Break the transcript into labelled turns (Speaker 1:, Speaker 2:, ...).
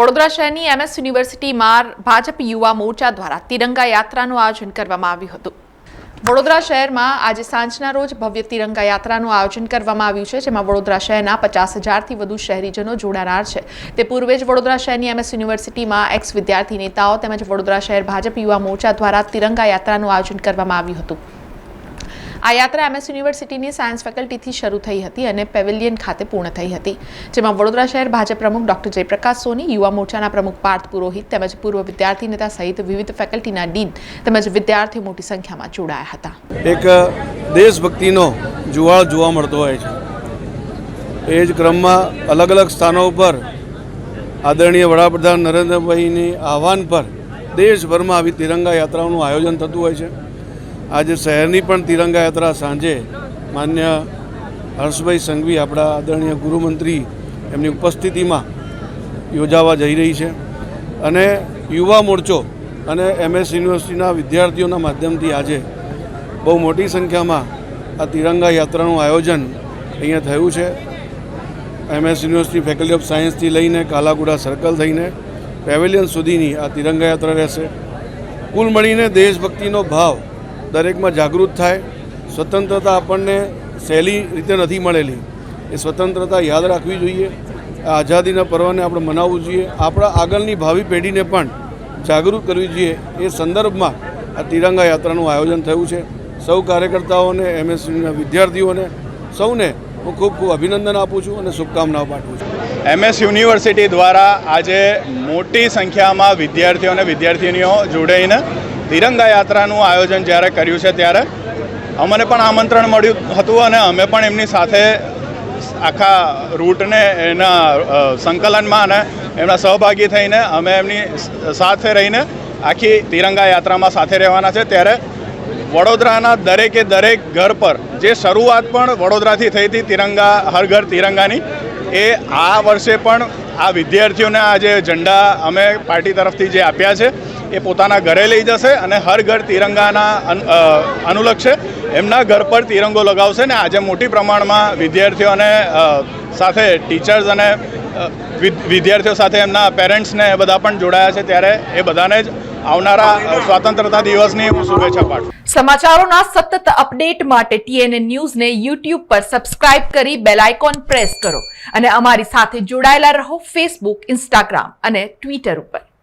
Speaker 1: વડોદરા શહેરની એમએસ યુનિવર્સિટીમાં ભાજપ યુવા મોરચા દ્વારા તિરંગા યાત્રાનું આયોજન કરવામાં આવ્યું હતું. વડોદરા શહેરમાં આજે સાંજના રોજ ભવ્ય તિરંગા યાત્રાનું આયોજન કરવામાં આવ્યું છે, જેમાં વડોદરા શહેરના પચાસ હજારથી વધુ શહેરીજનો જોડાનાર છે. તે પૂર્વે જ વડોદરા શહેરની એમએસ યુનિવર્સિટીમાં એક્સ વિદ્યાર્થી નેતાઓ તેમજ વડોદરા શહેર ભાજપ યુવા મોરચા દ્વારા તિરંગા યાત્રાનું આયોજન કરવામાં આવ્યું હતું. આ યાત્રા એમએસ યુનિવર્સિટીની સાયન્સ ફેકલ્ટીથી શરૂ થઈ હતી અને પેવેલિયન ખાતે પૂર્ણ થઈ હતી. જેમાં વડોદરા શહેર ભાજપ પ્રમુખ ડોક્ટર જયપ્રકાશ સોની, યુવા મોરચાના પ્રમુખ પાર્થ પુરોહિત તેમજ પૂર્વ વિદ્યાર્થી નેતા સહિત વિવિધ ફેકલ્ટીના ડીન તેમજ વિદ્યાર્થીઓ મોટી સંખ્યામાં જોડાયા હતા.
Speaker 2: એક દેશભક્તિનો જુવાળ જોવા મળતો હોય છે. એ જ ક્રમમાં અલગ અલગ સ્થાનો ઉપર આદરણીય વડાપ્રધાન નરેન્દ્રભાઈની આહવાન પર દેશભરમાં આવી તિરંગા યાત્રાઓનું આયોજન થતું હોય છે. આજે શહેરની પણ તિરંગા યાત્રા સાંજે માન્ય હર્ષભાઈ સંઘવી, આપણા આદરણીય ગૃહમંત્રી એમની ઉપસ્થિતિમાં યોજાવા જઈ રહી છે. અને યુવા મોરચો અને એમએસ યુનિવર્સિટીના વિદ્યાર્થીઓના માધ્યમથી આજે બહુ મોટી સંખ્યામાં આ તિરંગા યાત્રાનું આયોજન અહીંયા થયું છે. એમએસ યુનિવર્સિટી ફેકલ્ટી ઓફ સાયન્સથી લઈને કાલાગુડા સર્કલ થઈને પેવેલિયન સુધીની આ તિરંગા યાત્રા રહેશે. કુલ મળીને દેશભક્તિનો ભાવ દરેકમાં જાગૃત થાય. સ્વતંત્રતા આપણને સહેલી રીતે નથી મળેલી. એ સ્વતંત્રતા યાદ રાખવી જોઈએ. આઝાદીના પર્વને આપણે મનાવવું જોઈએ. આપણા આગળની ભાવિ પેઢીને પણ જાગૃત કરવી જોઈએ. એ સંદર્ભમાં આ તિરંગા યાત્રાનું આયોજન થયું છે. સૌ કાર્યકર્તાઓને એમએસયુના વિદ્યાર્થીઓને, સૌને હું ખૂબ ખૂબ અભિનંદન આપું છું અને શુભકામનાઓ પાઠવું છું.
Speaker 3: એમએસ યુનિવર્સિટી દ્વારા આજે મોટી સંખ્યામાં વિદ્યાર્થીઓ અને વિદ્યાર્થિનીઓ જોડાઈને તિરંગા યાત્રાનું આયોજન જ્યારે કર્યું છે ત્યારે અમને પણ આમંત્રણ મળ્યું હતું અને અમે પણ એમની સાથે આખા રૂટને એના સંકલનમાં અને એમના સહભાગી થઈને અમે એમની સાથે રહીને આખી તિરંગા યાત્રામાં સાથે રહેવાના છે. ત્યારે વડોદરાના દરેકે દરેક ઘર પર જે શરૂઆત પણ વડોદરાથી થઈ હતી તિરંગા, હર ઘર તિરંગાની, એ આ વર્ષે પણ આ વિદ્યાર્થીઓને આ જે ઝંડા અમે પાર્ટી તરફથી જે આપ્યા છે એ પોતાના ઘરે લઈ જશે અને હર ઘર તિરંગાના અનુલક્ષે એમના ઘર પર તિરંગો લગાવશે ને આજે મોટી પ્રમાણમાં વિદ્યાર્થીઓને સાથે ટીચર્સ અને વિદ્યાર્થીઓ સાથે એમના પેરેન્ટ્સને એ બધા પણ જોડાયા છે ત્યારે એ બધાને જ આવનારા સ્વતંત્રતા દિવસની હું શુભેચ્છા પાઠવું
Speaker 1: સમાચારોના સતત અપડેટ માટે ટીએનએ ન્યૂઝને યુટ્યુબ પર સબસ્ક્રાઇબ કરી બેલ આઇકોન પ્રેસ કરો અને અમારી સાથે જોડાયેલા રહો ફેસબુક ઇન્સ્ટાગ્રામ અને ટ્વિટર ઉપર.